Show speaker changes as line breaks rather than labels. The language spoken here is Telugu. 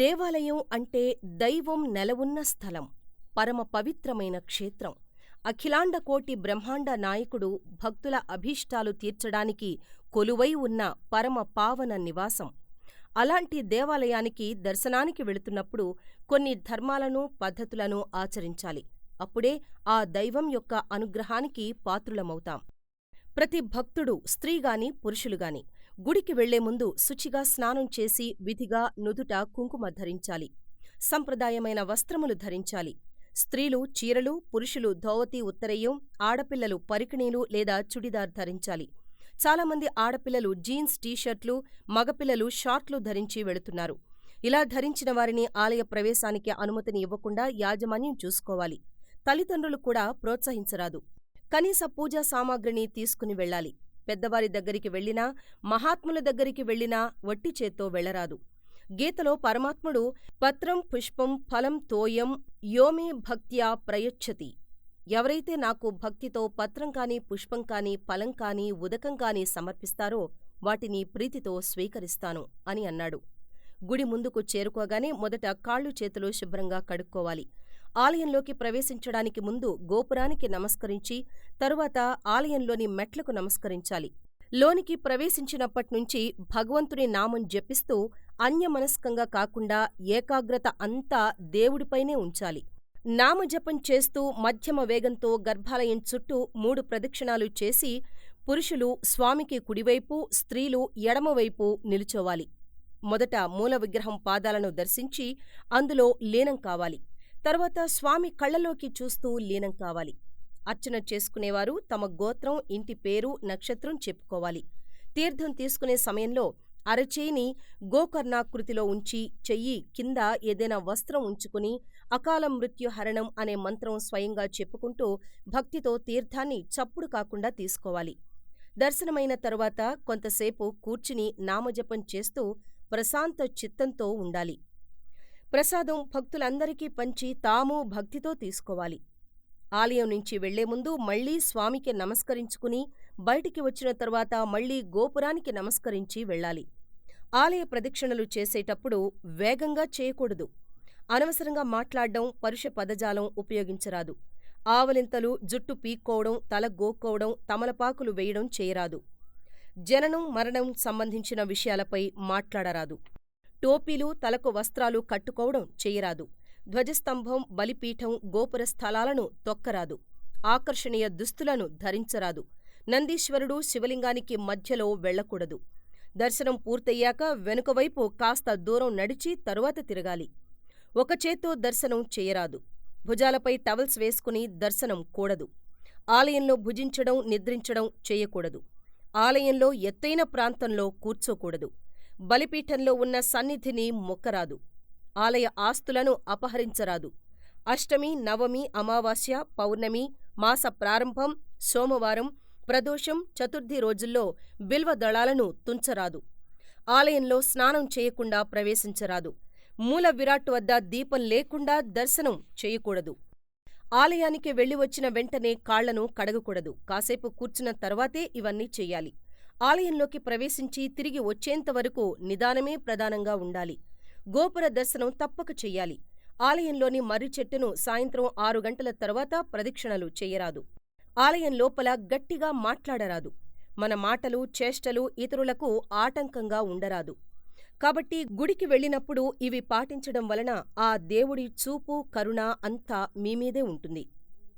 దేవాలయం అంటే దైవం నెలవున్న స్థలం, పరమ పవిత్రమైన క్షేత్రం, అఖిలాండకోటి బ్రహ్మాండ నాయకుడు భక్తుల అభీష్టాలు తీర్చడానికి కొలువై ఉన్న పరమ పావన నివాసం. అలాంటి దేవాలయానికి దర్శనానికి వెళుతున్నప్పుడు కొన్ని ధర్మాలను, పద్ధతులను ఆచరించాలి. అప్పుడే ఆ దైవం యొక్క అనుగ్రహానికి పాత్రులమవుతాం. ప్రతి భక్తుడు స్త్రీగాని పురుషులుగాని గుడికి వెళ్ళే ముందు శుచిగా స్నానం చేసి విధిగా నుదుట కుంకుమ ధరించాలి. సంప్రదాయమైన వస్త్రములు ధరించాలి. స్త్రీలు చీరలు, పురుషులు ధోవతి ఉత్తరేయం ఆడపిల్లలు పరికిణీలు లేదా చుడిదార్ ధరించాలి. చాలామంది ఆడపిల్లలు జీన్స్ టీషర్ట్లు, మగపిల్లలు షార్ట్లు ధరించి వెళుతున్నారు. ఇలా ధరించిన వారిని ఆలయ ప్రవేశానికి అనుమతిని ఇవ్వకుండా యాజమాన్యం చూసుకోవాలి. తల్లిదండ్రులు కూడా ప్రోత్సహించరాదు. కనీస పూజా సామాగ్రిని తీసుకుని వెళ్ళాలి. పెద్దవారి దగ్గరికి వెళ్ళినా, మహాత్ముల దగ్గరికి వెళ్ళినా వట్టి చేత్తో వెళ్ళరాదు. గీతలో పరమాత్ముడు పత్రం పుష్పం ఫలం తోయం యోమే భక్త్యా ప్రయచ్చతి. ఎవరైతే నాకు భక్తితో పత్రం కాని, పుష్పం కాని, ఫలం కాని, ఉదకం కాని సమర్పిస్తారో వాటిని ప్రీతితో స్వీకరిస్తాను అని అన్నాడు. గుడి ముందుకు చేరుకోగానే మొదట కాళ్ళు చేతులు శుభ్రంగా కడుక్కోవాలి. ఆలయంలోకి ప్రవేశించడానికి ముందు గోపురానికి నమస్కరించి తరువాత ఆలయంలోని మెట్లకు నమస్కరించాలి. లోనికి ప్రవేశించినప్పట్నుంచి భగవంతుని నామం జపిస్తూ అన్యమనస్కంగా కాకుండా ఏకాగ్రత అంతా దేవుడిపైనే ఉంచాలి. నామజపం చేస్తూ మధ్యమ వేగంతో గర్భాలయం చుట్టూ మూడు ప్రదక్షిణాలు చేసి పురుషులు స్వామికి కుడివైపు, స్త్రీలు ఎడమవైపు నిలుచోవాలి. మొదట మూల విగ్రహం పాదాలను దర్శించి అందులో లీనం కావాలి. తర్వాత స్వామి కళ్ళలోకి చూస్తూ లీనం కావాలి. అర్చన చేసుకునేవారు తమ గోత్రం, ఇంటి పేరు, నక్షత్రం చెప్పుకోవాలి. తీర్థం తీసుకునే సమయంలో అరచేయిని గోకర్ణాకృతిలో ఉంచి చెయ్యి కింద ఏదైనా వస్త్రం ఉంచుకుని అకాల మృత్యుహరణం అనే మంత్రం స్వయంగా చెప్పుకుంటూ భక్తితో తీర్థాన్ని చప్పుడు కాకుండా తీసుకోవాలి. దర్శనమైన తరువాత కొంతసేపు కూర్చుని నామజపం చేస్తూ ప్రశాంత చిత్తంతో ఉండాలి. ప్రసాదం భక్తులందరికీ పంచి తామూ భక్తితో తీసుకోవాలి. ఆలయం నుంచి వెళ్ళే ముందు మళ్ళీ స్వామికి నమస్కరించుకుని బయటికి వచ్చిన తరువాత మళ్ళీ గోపురానికి నమస్కరించి వెళ్ళాలి. ఆలయ ప్రదక్షిణలు చేసేటప్పుడు వేగంగా చేయకూడదు. అనవసరంగా మాట్లాడ్డం, పరుష పదజాలం ఉపయోగించరాదు. ఆవలింతలు, జుట్టు పీక్కోవడం, తల గోక్కోవడం, తమలపాకులు వేయడం చేయరాదు. జననం, మరణం సంబంధించిన విషయాలపై మాట్లాడరాదు. టోపీలు, తలకు వస్త్రాలు కట్టుకోవడం చేయరాదు ధ్వజస్తంభం, బలిపీఠం, గోపుర స్థలాలను తొక్కరాదు. ఆకర్షణీయ దుస్తులను ధరించరాదు. నందీశ్వరుడు, శివలింగానికి మధ్యలో వెళ్ళకూడదు. దర్శనం పూర్తయ్యాక వెనుకవైపు కాస్త దూరం నడిచి తరువాత తిరగాలి. ఒక చేత్తో దర్శనం చేయరాదు భుజాలపై టవల్స్ వేసుకుని దర్శనం కూడదు. ఆలయంలో భుజించడం, నిద్రించడం చేయకూడదు ఆలయంలో ఎత్తైన ప్రాంతంలో కూర్చోకూడదు. బలిపీఠంలో ఉన్న సన్నిధిని మొక్కరాదు. ఆలయ ఆస్తులను అపహరించరాదు. అష్టమి, నవమి, అమావాస్య, పౌర్ణమి, మాస ప్రారంభం, సోమవారం, ప్రదోషం, చతుర్థి రోజుల్లో బిల్వ దళాలను తుంచరాదు. ఆలయంలో స్నానం చేయకుండా ప్రవేశించరాదు. మూల విరాట్ వద్ద దీపం లేకుండా దర్శనం చేయకూడదు. ఆలయానికి వెళ్ళి వచ్చిన వెంటనే కాళ్ళను కడగకూడదు. కాసేపు కూర్చున్న తర్వాతే ఇవన్నీ చెయ్యాలి. ఆలయంలోకి ప్రవేశించి తిరిగి వచ్చేంతవరకు నిదానమే ప్రధానంగా ఉండాలి. గోపుర దర్శనం తప్పక చెయ్యాలి. ఆలయంలోని మర్రి చెట్టును సాయంత్రం ఆరు గంటల తర్వాత ప్రదక్షిణలు చెయ్యరాదు. ఆలయం లోపల గట్టిగా మాట్లాడరాదు. మన మాటలు, చేష్టలు ఇతరులకు ఆటంకంగా ఉండరాదు. కాబట్టి గుడికి వెళ్ళినప్పుడు ఇవి పాటించడం వలన ఆ దేవుడి చూపు, కరుణ అంతా మీమీదే ఉంటుంది.